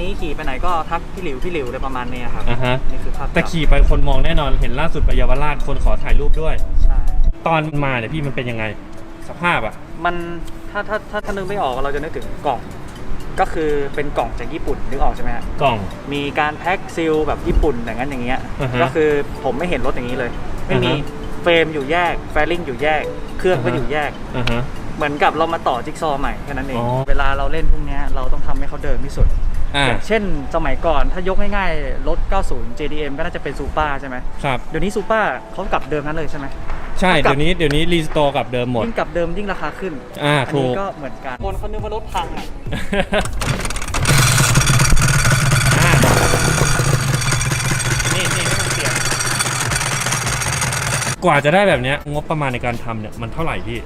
นี้ขี่ไปไหนก็ทักพี่หลิวพี่หลิวเลยประมาณเนี้ยครับอ่าฮะ นี่คือภาพแต่ขี่ไปคนมองแน่นอนเห็นล่าสุดไปเยาวราชคนขอถ่ายรูปด้วย ใช่ ตอนมาเนี่ยพี่มันเป็นยังไง สภาพอะ มันถ้าถ้าถ้าถ้านึกไม่ออกเราจะนึกถึงกล่อง ก็คือเป็นกล่องจากญี่ปุ่นนึกออกใช่ไหมฮะกล่อง มีการแพ็คซีลแบบญี่ปุ่นอย่างนั้นอย่างเงี้ยอ่าฮะก็คือผมไม่เห็นรถอย่างนี้เลย ไม่มีอ่าฮะเฟรมอยู่แยกแฟลิงอยู่แยก เครื่องก็อ่าฮะ อยู่แยก อ่าฮะ เหมือนกับเรามาต่อจิ๊กซอว์ใหม่แค่นั้นเอง อ๋อ เวลาเราเล่นพวกเนี้ยเราต้องทำให้เขาเดินที่สุด อ่าอย่างเช่นสมัยก่อนถ้ายกง่ายๆ รถ 90 JDM ก็น่าจะเป็นซูเปอร์ใช่ไหมครับเดี๋ยวนี้ซูเปอร์เขากลับเดิมนั้นเลยใช่ไหม ใช่กลับ เดี๋ยวนี้เดี๋ยวนี้รีสโตร์กับเดิมหมด ยิ่งกลับเดิมยิ่งราคาขึ้นอ่าอันถูนี้ก ก็เหมือนกันคนเขานึกว่ารถพังอะอ่านี่นี่ไม่ต้องเสียงกว่าจะได้แบบเนี้ยงบประมาณในการทำเนี่ยมันเท่าไหร่พี่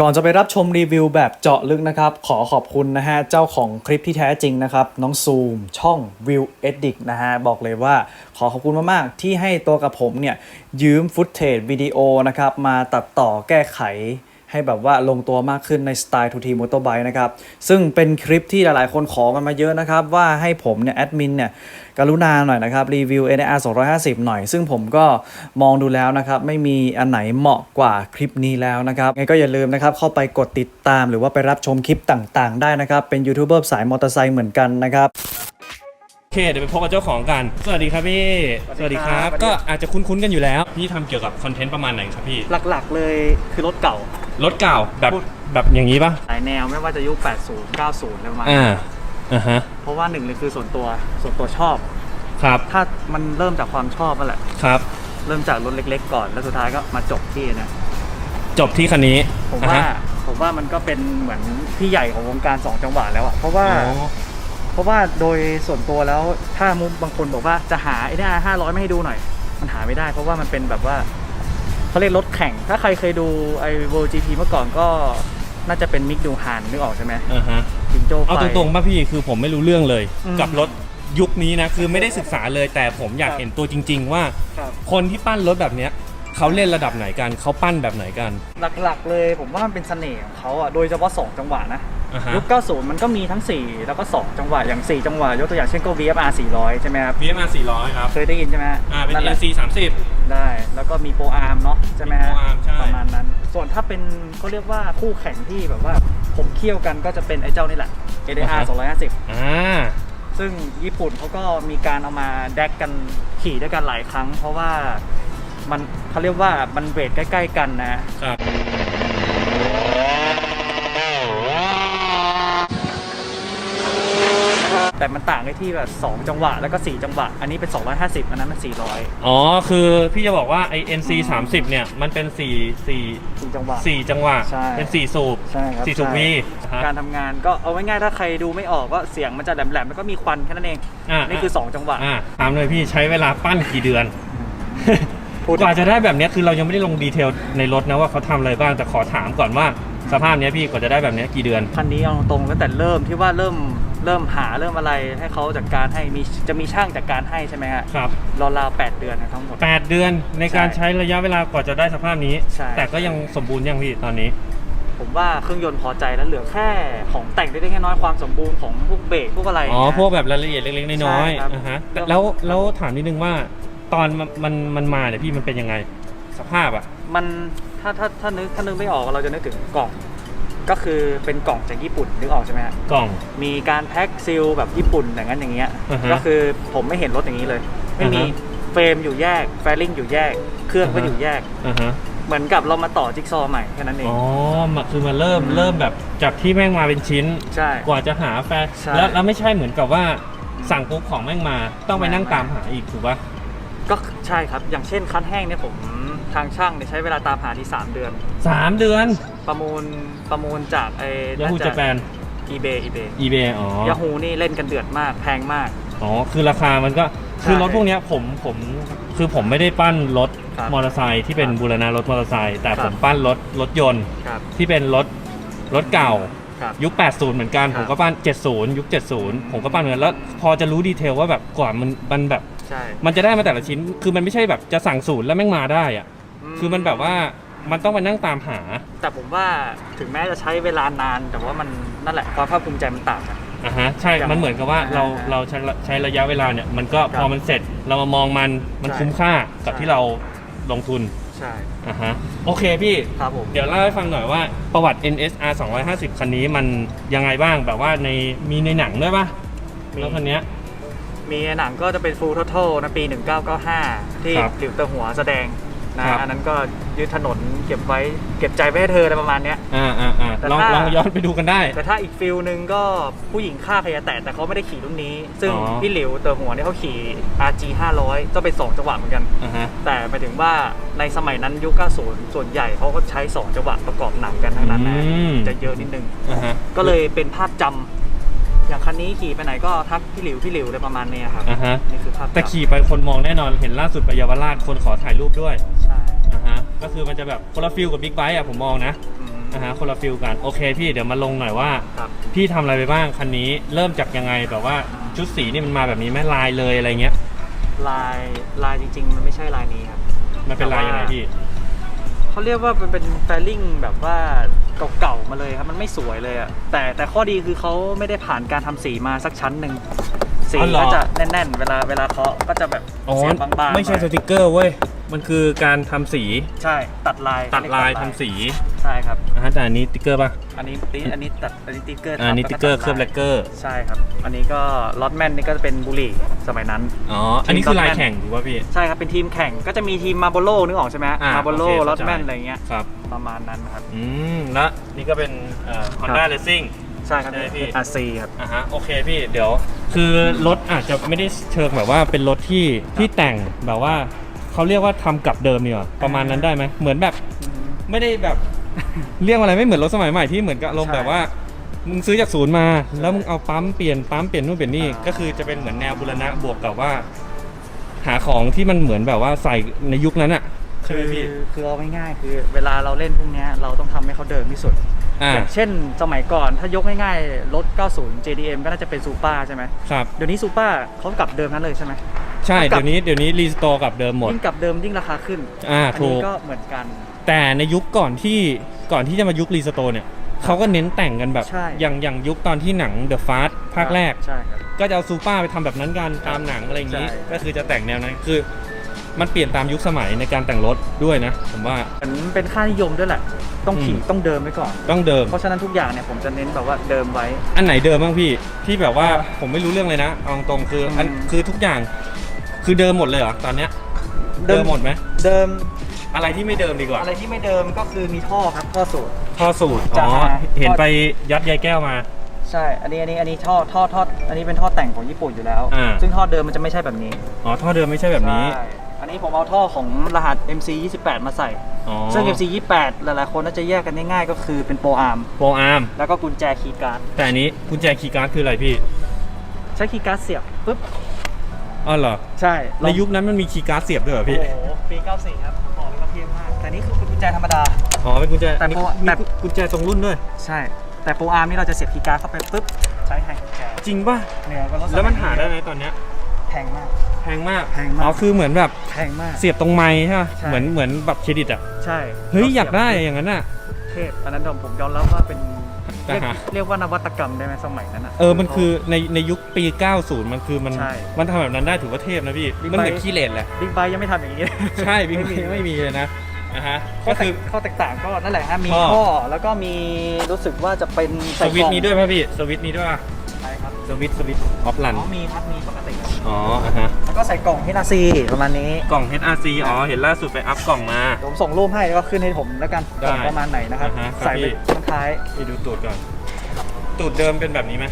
ก่อนจะไปรับชมรีวิวแบบเจาะลึกนะครับ ขอขอบคุณนะฮะ เจ้าของคลิปที่แท้จริงนะครับ น้องซูม ช่อง View Edit นะฮะ บอกเลยว่าขอขอบคุณมาก ๆ ที่ให้ตัวกับผมเนี่ย ยืมฟุตเทจวิดีโอนะครับ มาตัดต่อแก้ไขให้แบบว่าลงตัวมากขึ้นในสไตล์ทูทีมอเตอร์ไบค์นะครับ ซึ่งเป็นคลิปที่หลาย ๆ คนขอกันมาเยอะนะครับ ว่าให้ผมเนี่ยแอดมินเนี่ย กรุณาหน่อยนะครับรีวิว NR 250 หน่อย ซึ่งผมก็มองดูแล้วนะครับ ไม่มีอันไหนเหมาะกว่าคลิปนี้แล้วนะครับไงก็อย่าลืมนะครับ เข้าไปกดติดตามหรือว่าไปรับชมคลิปต่างๆ ได้นะครับ เป็นยูทูบเบอร์สายมอเตอร์ไซค์เหมือนกันนะครับโอเคเดี๋ยวไปพบกับเจ้าของกัน สวัสดีครับพี่ สวัสดีครับ ก็อาจจะคุ้นๆกันอยู่แล้ว พี่ทำเกี่ยวกับคอนเทนต์ประมาณไหนครับพี่ หลักๆเลยคือรถเก่า รถเก่าแบบพูดแบบอย่างนี้ป่ะหลายแนวไม่ว่าจะยุค 80 90อะไรประมาณอ่านี้อ่าฮะ เพราะว่าหนึ่งเลยคือส่วนตัวส่วนตัวชอบ ครับถ้ามันเริ่มจากความชอบนั่นแหละ ครับ เริ่มจากรถเล็ก ๆ ก่อน แล้วสุดท้ายก็มาจบที่เนะจบที่คันนี้ผมอ่ว่าฮะผมว่ามันก็เป็นเหมือนพี่ใหญ่ของวงการสองจังหวะแล้วอะเพราะว่า อ๋อ เพราะว่าโดยส่วนตัวแล้วถ้ามุมบางคนบอกว่าจะหาไอ้นี่ห้าร้อยไม่ให้ดูหน่อย มันหาไม่ได้ เพราะว่ามันเป็นแบบว่าเขาเรียกรถแข่ง ถ้าใครเคยดูไอ้ World GP เมื่อก่อนก็น่าจะเป็นมิกดูฮานนึกออกใช่ไหมอ่าฮะ จิงโจ้ไฟ เอาตรงๆป่ะพี่คือผมไม่รู้เรื่องเลย อืม กับรถ ยุคนี้นะคือไม่ได้ศึกษาเลยแต่ผมอยากครับเห็นตัวจริง ๆ ว่า ครับ คนที่ปั้นรถแบบเนี้ยเขาเล่นระดับไหนกันเขาปั้นแบบไหนกัน หลักๆเลยผมว่ามันเป็นเสน่ห์ของเขาอะโดยเฉพาะ 2 จังหวะนะอ่าฮะ ยุค90 มันก็มีทั้ง 4 แล้วก็ 2 จังหวะ อย่าง 4 จังหวะ ยกตัวอย่างเช่นก็ VFR 400 ใช่ไหมครับ VMR 400 ครับเคยได้ยินใช่ไหมฮะอ่าเป็น นั่นแหละ NC 30 ได้ แล้วก็มีโปรอาร์มเนาะใช่ไหมฮะมี Pro Arm ใช่ ประมาณนั้น ส่วนถ้าเป็นเขาเรียกว่าคู่แข่งที่แบบว่าผมเคี่ยวกันก็จะเป็นไอ้เจ้านี่แหละ ADR 250 อ่า ซึ่งญี่ปุ่นเขาก็มีการเอามาแดกกันขี่ด้วยกันหลายครั้ง เพราะว่ามันเขาเรียกว่ามันเวทใกล้ ๆ กันนะครับ แต่มันต่างกันที่แบบ2จังหวะแล้วก็4จังหวะ อันนี้เป็น 250 อันนั้นมัน 400 อ๋อ คือพี่จะบอกว่าไอ NC 30เนี่ย มันเป็น4 4 4จังหวะ4จังหวะ ใช่เป็น4สูบใช่ครับ4สูบใช่วีการทำงานก็เอาไว้ง่ายๆถ้าใครดูไม่ออกก็เสียงมันจะแหลมๆแล้วก็มีควันแค่นั้นเองอ่านี่คือ 2 จังหวะอ่าถามเลยพี่ใช้เวลาปั้นกี่เดือนพูดกว่าจะได้แบบเนี้ยคือเรายังไม่ได้ลงดีเทลในรถนะว่าเขาทำอะไรบ้างแต่ขอถามก่อนว่าสภาพเนี้ยพี่กว่าจะได้แบบเนี้ยกี่เดือนคันนี้เอาตรงๆตั้งแต่เริ่มที่ว่าเริ่ม เริ่มหาเริ่มอะไรให้เขาจัดการให้มีจะมีช่างจัดการให้ใช่ไหมฮะครับ ราวๆ8เดือนนะทั้งหมด 8 เดือนในการใช่ใช้ระยะเวลากว่าจะได้สภาพนี้ ใช่ แต่ก็ยังสมบูรณ์ยังพี่ตอนนี้ ผมว่าเครื่องยนต์พอใจแล้วเหลือแค่ของแต่งเล็กๆน้อยๆความสมบูรณ์ของพวกเบรกพวกอะไรอ๋อ นะ พวกแบบรายละเอียดเล็กๆน้อยใช่ครับ ๆอ่าฮะเรื่องแล้วแล้วถามนิดนึงว่าตอนมันมันมันมาเนี่ยพี่มันเป็นยังไง สภาพอะ มันถ้าถ้าถ้านึกถ้านึกไม่ออกเราจะนึกถึงกล่อง ก็คือเป็นกล่องจากญี่ปุ่นนึกออกใช่ไหมฮะกล่อง มีการแพ็คซีลแบบญี่ปุ่นอย่างนั้นอย่างเงี้ยอ่าฮะก็คือผมไม่เห็นรถอย่างนี้เลย ไม่มีอ่าฮะ เฟรมอยู่แยกแฟลิงอยู่แยก เครื่องก็อ่าฮะอยู่แยก อ่าฮะเหมือนกับเรามาต่อจิ๊กซอว์ใหม่แค่นั้นเอง อ๋อมาคือมาเริ่มเริ่มแบบจากที่แม่งมาเป็นชิ้น ใช่ กว่าจะหาแฟนใช่แล้วแล้วไม่ใช่เหมือนกับว่าสั่งปุ๊บของแม่งมาต้องไปนั่งตามหาอีกถูกปะก็ใช่ครับ อย่างเช่นคันแห้งเนี่ยผมทางช่างเนี่ยใช้เวลาตามหาที่ 3 เดือน สามเดือน ประมูลประมูลจากไอ้ยาฮูจแปนอีเบย์อีเบย์อีเบอ๋อยาฮูนี่เล่นกันเดือดมากแพงมาก อ๋อ คือราคามันก็คือรถพวกเนี้ยผมผมคือผมไม่ได้ปั้นรถครับมอเตอร์ไซค์ที่เป็นครับบูรณะรถมอเตอร์ไซค์แต่ครับผมปั้นรถรถยนต์ครับที่เป็นรถรถเก่าครับยุค 80 เหมือนกันครับผมก็ปั้น 70 ยุค 70 ผมก็ปั้นเหมือนกันแล้วพอจะรู้ดีเทลว่าแบบกว่ามันมันแบบใช่มันจะได้มาแต่ละชิ้น คือมันไม่ใช่แบบจะสั่งศูนย์แล้วแม่งมาได้อะคือมันแบบว่า มันต้องไปนั่งตามหา แต่ผมว่าถึงแม้จะใช้เวลานาน แต่ว่ามันนั่นแหละความภาคภูมิใจมันต่างกัน อะฮะใช่ อย่างมันเหมือนกับว่าเราอ่าเราใช้ใช้ระยะเวลาเนี่ย มันก็ครับพอมันเสร็จเรามามองมันมันใช่คุ้มค่ากับใช่ ที่เราลงทุนใช่อะฮะโอเคพี่ ครับผม เดี๋ยวเล่าให้ฟังหน่อยว่าประวัติ NSR 250 คันนี้มันยังไงบ้างแบบว่าในมีในหนังด้วยปะมี แล้วคันเนี้ย มีหนังก็จะเป็น Full Total นะปี 1995 ที่ครับหลิวเตอหัวแสดงนะครับ อันนั้นก็ ยึดถนนเก็บไว้เก็บใจไว้ให้เธออะไรประมาณเนี้ย อ่าอ่าอ่าแต่ลองถ้า ลองย้อนไปดูกันได้ แต่ถ้าอีกฟิลหนึ่งก็ผู้หญิงฆ่าพยาแตกแต่เขาไม่ได้ขี่รุ่นนี้ ซึ่งอ๋อ พี่หลิวเตอหัวเนี่ยเขาขี่ RG 500ก็เป็น2จังหวะเหมือนกัน อ่าฮะ แต่หมายถึงว่าในสมัยนั้นยุค 90 ส่วนใหญ่เขาก็ใช้2จังหวะประกอบหนังกันทั้งนั้นนะอืม จะเยอะนิดนึง อ่าฮะก็เลยเป็นภาพจำอย่างคันนี้ขี่ไปไหนก็ทักพี่หลิวพี่หลิวอะไรประมาณเนี้ยครับอ่าฮะนี่คือภาพจำแต่ขี่ไปคนมองแน่นอนเห็นล่าสุดไปเยาวราชคนขอถ่ายรูปด้วย ใช่ อ่าฮะก็คือมันจะแบบคนละฟิลกับบิ๊กไบค์อะผมมองนะอืมอ่าฮะคนละฟิลกันโอเคพี่เดี๋ยวมาลงหน่อยว่า ครับ พี่ทำอะไรไปบ้างคันนี้เริ่มจากยังไงแบบว่าชุดสีนี่มันมาแบบนี้ไหมลายเลยอะไรเงี้ยลายลายจริง ๆ มันไม่ใช่ลายนี้ครับ มันเป็นลายยังไงพี่ เขาเรียกว่ามันเป็นแฟลลิ่งแบบว่าเก่าๆมาเลยครับมันไม่สวยเลยอะแต่แต่ข้อดีคือเขาไม่ได้ผ่านการทำสีมาสักชั้นหนึ่งสีอ๋อเหรอ ก็จะแน่น ๆ เวลาเวลาเคาะก็จะแบบอ๋อเสียงบางๆไม่ใช่หสน่อยติกเกอร์เว้ย มันคือการทำสีใช่ตัดลายตัดลายเรีกทำสีใช่ครับ อ่าฮะแต่อันนี้สติกเกอร์ป่ะอันนี้ติ๊อันนี้ตัดอันนี้ติ๊กเกอร์อ่านี่สติกเกอร์เคลือบแลกเกอร์ใช่ครับ อันนี้ก็ล็อตแมนนี่ก็จะเป็นบุหรี่สมัยนั้น อ๋ออันนี้คือลายแข่งถูกป่ะพี่ ใช่ครับเป็นทีมแข่งก็จะมีทีมมาโบโลนึกออกใช่ไหมอ่ามาโบโลโอเคล็อเข้าตใจ แมนอะไรเงี้ยครับ ประมาณนั้นครับ อืมแล้วนี่ก็เป็นเอ่อ Honda Racing ใช่ครับใช่พี่ อาซีครับ อ่าฮะโอเคพี่เดี๋ยว คือรถอาจจะไม่ได้เชิงแบบว่าเป็นรถที่ที่แต่งแบบว่า เขาเรียกว่าทำกลับเดิมเนี่ยประมาณนั้นได้ไหมเหมือนแบบไม่ได้แบบ เรียกว่าอะไรไม่เหมือนรถสมัยใหม่ที่เหมือนกับลงใช่แบบว่ามึงซื้อจากศูนย์มา แล้วมึงเอาปั๊มเปลี่ยนปั๊มเปลี่ยนนู่นเปลี่ยนนี่อ่า ก็คือจะเป็นเหมือนแนวบุรณะบวกกับว่า หาของที่มันเหมือนแบบว่าใส่ในยุคนั้นอะใช่ไหมพี่คือคือเอาง่ายๆคือ เวลาเราเล่นพวกเนี้ยเราต้องทำให้เขาเดิมที่สุด อ่าอย่างเช่นสมัยก่อนถ้ายกง่ายๆรถ 90 JDM ก็น่าจะเป็นซูเปอร์ใช่ไหมครับ เดี๋ยวนี้ซูเปอร์เขากลับเดิมนั้นเลยใช่ไหม ใช่กลับเดี๋ยวนี้เดี๋ยวนี้รีสโตร์กับเดิมหมด ยิ่งกลับเดิมยิ่งราคาขึ้นอ่าอันถูนี้ก ก็เหมือนกัน แต่ในยุคก่อนที่ก่อนที่จะมายุครีสโตร์เนี่ยเขาก็เน้นแต่งกันแบบ ใช่ อย่างอย่างยุคตอนที่หนัง The Fast ภาคแรก ใช่ครับ ก็จะเอาซูเปอร์ไปทำแบบนั้นกันตามหนังอะไรอย่างนี้ ใช่ ก็คือจะแต่งแนวนั้นคือ มันเปลี่ยนตามยุคสมัยในการแต่งรถด้วยนะ ผมว่า เหมือนเป็นค่านิยมด้วยแหละ ต้องขี่อืม ต้องเดิมไว้ก่อน ต้องเดิม เพราะฉะนั้นทุกอย่างเนี่ยผมจะเน้นแบบว่าเดิมไว้ อันไหนเดิมบ้างพี่ที่แบบว่าผมไม่รู้เรื่องเลยนะเอาตรงๆคืออันอืม คือทุกอย่าง คือเดิมหมดเลยเหรอตอนเนี้ยเดิมหมดไหม เดิมอะไรที่ไม่เดิมดีกว่าอะไรที่ไม่เดิมก็คือมีท่อครับท่อสูตร ท่อสูตรจะอ๋อหาเห็นไปยัดยายแก้วมา ใช่ อันนี้อันนี้อันนี้ท่อท่อท่ออันนี้เป็นท่อแต่งของญี่ปุ่นอยู่แล้ว อ่า ซึ่งท่อเดิมมันจะไม่ใช่แบบนี้อ๋อท่อเดิมไม่ใช่แบบนี้ใช่อันนี้ผมเอาท่อของรหัส MC 28มาใส่ อ๋อซึ่ง MC 28หลายๆคนน่าจะแยกกันง่ายๆก็คือเป็นโปรอาร์มโปรอาร์มแล้วก็กุญแจคีย์การ์ดแต่อันนี้กุญแจคีย์การ์ดคืออะไรพี่ ใช้คีย์การ์ดเสียบปุ๊บ อ๋อเหรอ ใช่ในยุคนั้นมันมีคีย์การ์ดเสียบด้วยเหรอโอ้พี่โหปี94ครับบอกเลยว่าเท่มาก แต่นี่คือเป็นกุญแจธรรมดา อ๋อเป็นกุญแจแต่มีโปรมีแต่ กุญแจตรงรุ่นด้วย ใช่ แต่โปรอาร์มนี่เราจะเสียบคีย์การ์ดเข้าไปปุ๊บใช้แฮนด์กุญแจจริงป่ะ เหนือกว่ารถสยแล้วมันหาได้ไหมตอนเนี้ยแพงมาก แพงมาก แพงมาก อ๋อคือเหมือนแบบแพงมาก เสียบตรงไม้ใช่ไหมใช่ เหมือนเหมือนบัตรเครดิตอะ ใช่เฮ้ยรสีบอยากได้อย่างนั้นอะ เทพอันนั้นผมยอมรับว่าเป็นแต่ เรียกหาเรียกว่านวัตกรรมได้ไหมสมัยนั้นอะ เออ มันคือในในยุคปี 90 มันคือมันใช่มันทำแบบนั้นได้ถือว่าเทพนะพี่ Big มันเหมือน Bite ขี้เลนแหละ บิ๊กไบค์ยังไม่ทำอย่างนี้ ใช่บิ๊กไม่มี ไม่มีเลยนะอะฮะ ข้อก็แตคืกอ ข้อแตกต่างก็นั่นแหละฮะมีท่อ ท่อแล้วก็มีรู้สึกว่าจะเป็นสใส่วิตกช์ล่องมีด้วยป่ะพี่ สวิตช์มีด้วยป่ะ ใช่ครับสวิตช์สวิตช์ออฟลัน อ๋อมีครับมีปกติครับ อ๋ออะฮะแล้วก็ใส่กล่องให้นาซีประมาณนี้ กล่อง HRC อ๋อ เห็นล่าสุดไปอัพกล่องมา ผมส่งรูปให้แล้วก็ขึ้นให้ผมแล้วกันได้กล่องประมาณไหนนะครับ อ่าฮะครับใส่ไปพี่ ข้างท้ายไปดูตูดก่อน ตูดเดิมเป็นแบบนี้ไหม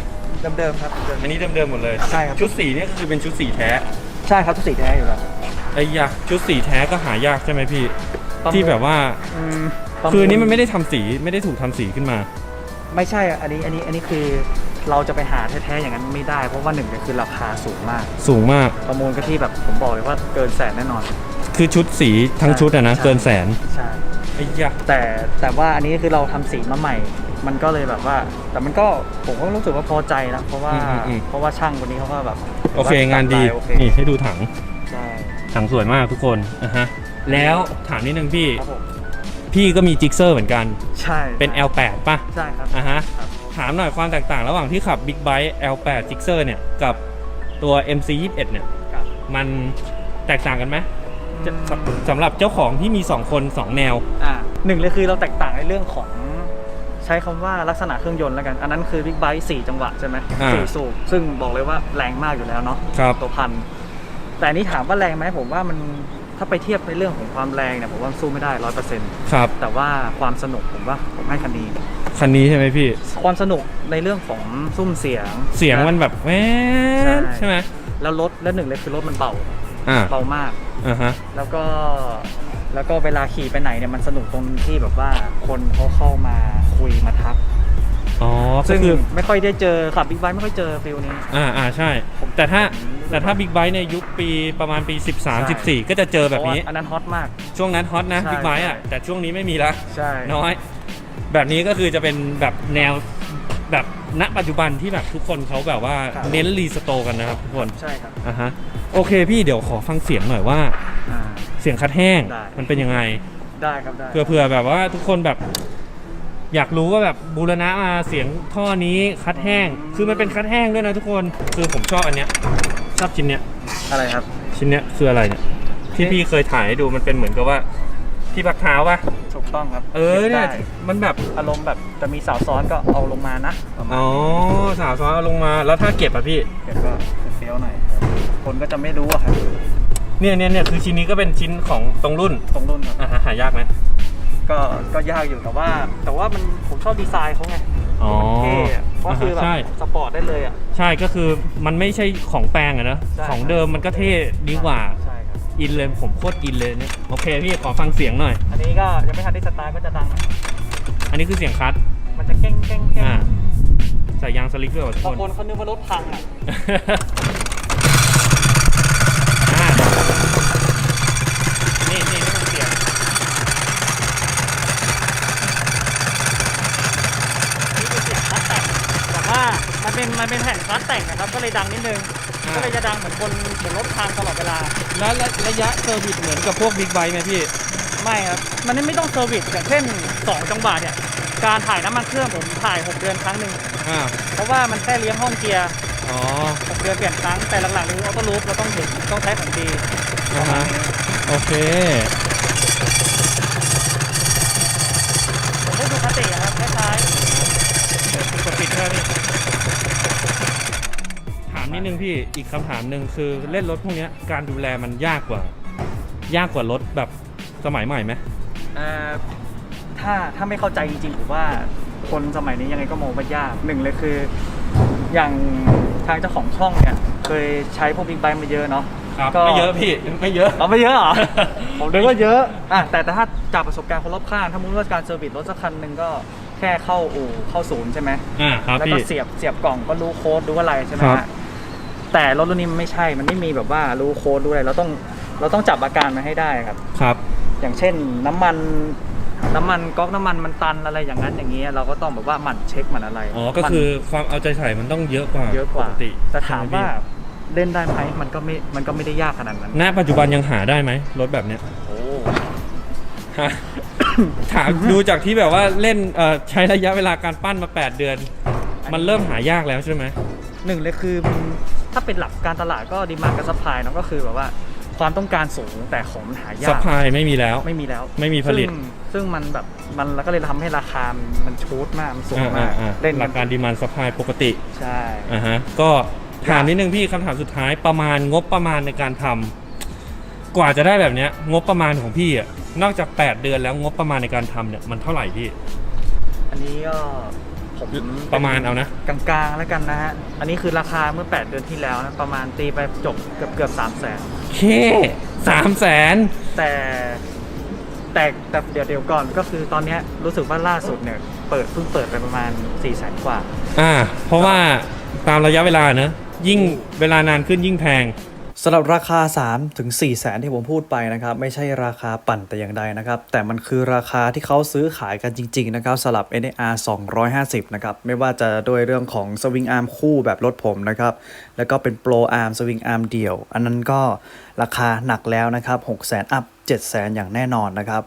เดิมๆครับเดิม อันนี้เดิมๆหมดเลยใช่ครับ ชุดสีเนี่ยก็คือเป็นชุดสีแท้ใช่ครับทุกสีแท้อยู่แล้ว ไอ้ยาชุดสีแท้ก็หายากใช่ไหมพี่ ประมูล ที่แบบว่า อืมคืออันนี้มันไม่ได้ทำสีไม่ได้ถูกทำสีขึ้นมา ไม่ใช่อะอันนี้อันนี้อันนี้คือ เราจะไปหาแท้ๆอย่างนั้นไม่ได้ เพราะว่าหนึ่งเลยคือราคาสูงมาก สูงมาก ประมูลก็ที่แบบผมบอกเลยว่าเกินแสนแน่นอน คือชุดสีทั้งชุดอะนะ ใช่ เกินแสนใช่ไอ้ยาแต่แต่ว่าอันนี้คือเราทำสีมาใหม่ มันก็เลยแบบว่า แต่มันก็ผมก็รู้สึกว่าพอใจแล้วเพราะว่าเพราะว่าช่างคนนี้เขาก็แบบโอเคงานดี โอเคนี่ให้ดูถัง ใช่ถังสวยมากทุกคนอะฮะ แล้วถามนิดนึงพี่ ครับผมพี่ก็มีจิกเซอร์เหมือนกัน ใช่เป็น L8 ป่ะใช่ครับ อะฮะ ครับ ถามหน่อยความแตกต่างระหว่างที่ขับ Big Bike L8 Gixxer เนี่ย กับตัว MC21 เนี่ย ครับมันแตกต่างกันไหมจะอืมสำสำหรับเจ้าของที่มี 2 คน 2 แนว อ่าหนึ่งเลยคือเราแตกต่างในเรื่องของ ใช้คำว่าลักษณะเครื่องยนต์แล้วกัน อันนั้นคือบิ๊กไบค์สี่จังหวะใช่ไหมอ่า สี่สูบซึ่งบอกเลยว่าแรงมากอยู่แล้วเนาะ ครับ ตัวพัน แต่อันนี้ถามว่าแรงไหมผมว่ามัน ถ้าไปเทียบในเรื่องของความแรงเนี่ยผมว่าสู้ไม่ได้ร้อยเปอร์เซ็นต์ครับแต่ว่าความสนุกผมว่าผมให้คันนี้ คันนี้ใช่ไหมพี่ ความสนุกในเรื่องของซุ้มเสียงเสียงมันแบบแหวใช่นใช่ไหมแล้วรถและหนึ่งเลยคือรถมันเบาอ่าเบามากอ่าฮะแล้วก็แล้วก็เวลาขี่ไปไหนเนี่ยมันสนุกตรงที่แบบว่าคนเขาเข้ามาคุยมาทัก อ๋อก็ซึ่งคือไม่ค่อยได้เจอขับบิ๊กไบค์ไม่ค่อยเจอฟิลนี้ อ่าอ่าใช่ แต่ถ้าแต่ถ้า Big Bike ในยุคปีประมาณปี 13 14 ก็จะเจอแบบนี้ เพราะว่าอันนั้นฮอตมาก ช่วงนั้นฮอตนะใช่ Big Bike อะ ใช่ แต่ช่วงนี้ไม่มีละใช่ น้อย แบบนี้ก็คือจะเป็นแบบแนวแบบณปัจจุบันที่แบบทุกคนเขาแบบว่าเน้นรีสโตร์กันนะครับทุกคนใช่ครับอะฮะโอเคพี่เดี๋ยวขอฟังเสียงหน่อยว่า อ่า เสียงคัดแห้งได้ มันเป็นยังไง ได้ครับได้เผื่อเผื่อแบบว่าทุกคนแบบ อยากรู้ว่าแบบบูรณะมาเสียงท่อนี้คัดแห้ง คือมันเป็นคัดแห้งด้วยนะทุกคนคือผมชอบอันเนี้ยชอบชิ้นเนี้ยอะไรครับ ชิ้นเนี้ยคืออะไรเนี่ยที่พี่เคยถ่ายให้ดูมันเป็นเหมือนกับว่าที่พักเท้าป่ะถูกต้องครับเออเนี่ยได้มันแบบอารมณ์แบบจะมีสาวซ้อนก็เอาลงมานะประมาณอ๋อสาวซ้อนเอาลงมาแล้วถ้าเก็บอะพี่เดี๋ยวก็เฟี้ยวหน่อยคนก็จะไม่รู้อะครับเนี่ยเนี่ยเนี่ยคือชิ้นนี้ก็เป็นชิ้นของตรงรุ่นตรงรุ่นครับอ่าฮะหายากไหม ก็ก็ยากอยู่แต่ว่า แต่ว่ามันผมชอบดีไซน์เขาไงอ๋อเท่อะเพราะคือแบบใช่ สปอร์ตได้เลยอะ ใช่ก็คือมันไม่ใช่ของแปลงอะนะใช่ ของเดิมมันก็เท่ดีกว่าใช่ครับ อินเลยผมโคตรอินเลยเนี่ยโอเคพี่ขอฟังเสียงหน่อย อันนี้ก็ยังไม่ทันได้สตาร์ทก็จะดัง อันนี้คือเสียงคัดมันจะเก้งเก้งเก้งอ่าใส่ยางสลิกด้วยเหรอทุกบางคคนนเขานึกว่ารถพังอะ อ่านี่นี่นี่คือเสียง นี่คือเสียงคลัสแต่งแต่ว่ามัน เป็นมันเป็นแผ่นคลัสแต่งนะครับ ก็เลยดังนิดนึงก็เลยจะดังเหมือนคนเหมือนรถพังตลอดเวลา แล้วระระยะเซอร์วิสเหมือนกับพวกบิ๊กไบค์ไหมพี่ ไม่ครับ มันไม่ต้องเซอร์วิสอย่างเช่น 2 จังหวะเนี่ย การถ่ายน้ำมันเครื่องผมถ่าย 6 เดือนครั้งหนึ่ง อ่า เพราะว่ามันแค่เลี้ยงห้องเกียร์ อ๋อ6 เดือนเปลี่ยนครั้ง แต่หลังๆคือออโต้ลูปเราต้องถึงต้องใช้ของดีอ่าฮะโอเค ผมได้ดูคาติอะครับคล้ายกดปิดใช่ไหมพี่ถาม นิดนึงพี่อีกคำถามหนึ่งคือเล่นรถพวกเนี้ยการดูแลมันยากกว่า ยากกว่ารถแบบสมัยใหม่ไหมๆเอ่อถ้าถ้าไม่เข้าใจจริงๆผมว่าคนสมัยนี้ยังไงก็มองว่ายากหนึ่งเลยคือ อย่างทางเจ้าของช่องเนี่ยเคยใช้พวกบิ๊กไบค์มาเยอะเนาะ ครับก็ ไม่เยอะพี่ไม่เยอะ เอาไม่เยอะเหรอ ผมนึกว่าเยอะอะแต่แต่ถ้าจากประสบการณ์คนรอบข้าง ถ้ามุติว่าการเซอร์วิสรถสักคันหนึ่งก็แค่เข้าอู่เข้าศูนย์ใช่ไหม อ่าครับแล้วพี่ ก็เสียบเสียบกล่องก็รู้โค้ดรู้อะไรใช่ไหมครัฮะบ แต่รถรุ่นนี้มันไม่ใช่ มันไม่มีแบบว่ารู้โค้ดรู้อะไรเราต้องเราต้องจับอาการมาให้ได้ครับ ครับ อย่างเช่นน้ำมันน้ำมันก๊อกน้ำมันมันตันอะไรอย่างนั้นอย่างเงี้ยเราก็ต้องแบบว่าหมั่นเช็คหมันอะไรอ๋อ ก็คือความเอาใจใส่มันต้องเยอะกว่าเยอะกว่าปกติแต่ถามใช่ไหว่าพี่เล่นได้ไหมมันก็ไม่มันก็ไม่ได้ยากขนาดนั้นณปัจจุบันยังหาได้ไหมรถแบบเนี้ยโอ้ ฮะ ถามดูจากที่แบบว่าเล่นเอ่อใช้ระยะเวลาการปั้นมา 8 เดือน มันเริ่มหายากแล้วใช่ไหม หนึ่งเลยคือมัน ถ้าเป็นหลักการตลาดก็ดีมานกับซัพพลายเนาะก็คือแบบว่าความต้องการสูงแต่ของมันหายาซัพกพลายไม่มีแล้ว ไม่มีแล้วไม่มีผลิต ซึ่งซึ่งมันแบบมันแล้วก็เลยทำให้ราคามันมันชูดมากมันสูงอ่ามากอ่าเล่นหลักการดีมานซัพพลายปกติใช่ อ่าฮะก็ถามนิดนึงพี่คำถามสุดท้ายประมาณงบประมาณในการทำกว่าจะได้แบบเนี้ยงบประมาณของพี่อะนอกจาก 8 เดือนแล้วงบประมาณในการทำเนี่ยมันเท่าไหร่พี่ อันนี้ก็ ผมประมาณเอานะ กลางๆแล้วกันนะฮะ อันนี้คือราคาเมื่อ 8 เดือนที่แล้วนะ ประมาณตีไปจบเกือบเกือบสามแสนเคสามแสนแต่แต่แต่เดี๋ยวเดี๋ยวก่อนก็คือตอนเนี้ยรู้สึกว่าล่าสุดเนี่ยเปิดเพิ่งเปิดไปประมาณ4ี่แสนกว่า อ่า เพราะว่าตามระยะเวลาเนอะยิ่งเวลานานขึ้นยิ่งแพง สำหรับราคา 3 ถึง4แสนที่ผมพูดไปนะครับ ไม่ใช่ราคาปั่นแต่อย่างใดนะครับ แต่มันคือราคาที่เขาซื้อขายกันจริง ๆ นะครับสำหรับ NAR 250 นะครับ ไม่ว่าจะด้วยเรื่องของสวิงอาร์มคู่แบบรถผมนะครับ แล้วก็เป็นโปรอาร์มสวิงอาร์มเดี่ยว อันนั้นก็ราคาหนักแล้วนะครับ6แสนอัพ7แสนอย่างแน่นอนนะครับ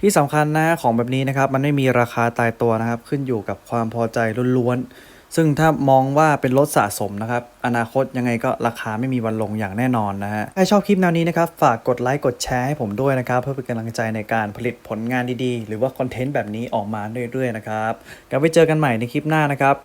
ที่สำคัญนะของแบบนี้นะครับมันไม่มีราคาตายตัวนะครับ ขึ้นอยู่กับความพอใจล้วนๆ ซึ่งถ้ามองว่าเป็นรถสะสมนะครับ อนาคตยังไงก็ราคาไม่มีวันลงอย่างแน่นอนนะฮะถ้าชอบคลิปแนวนี้นะครับ ฝากกดไลค์กดแชร์ให้ผมด้วยนะครับ เพื่อเป็นกำลังใจในการผลิตผลงานดีๆ หรือว่าคอนเทนต์แบบนี้ออกมาเรื่อยๆนะครับแล้วไปเจอกันใหม่ในคลิปหน้านะครับ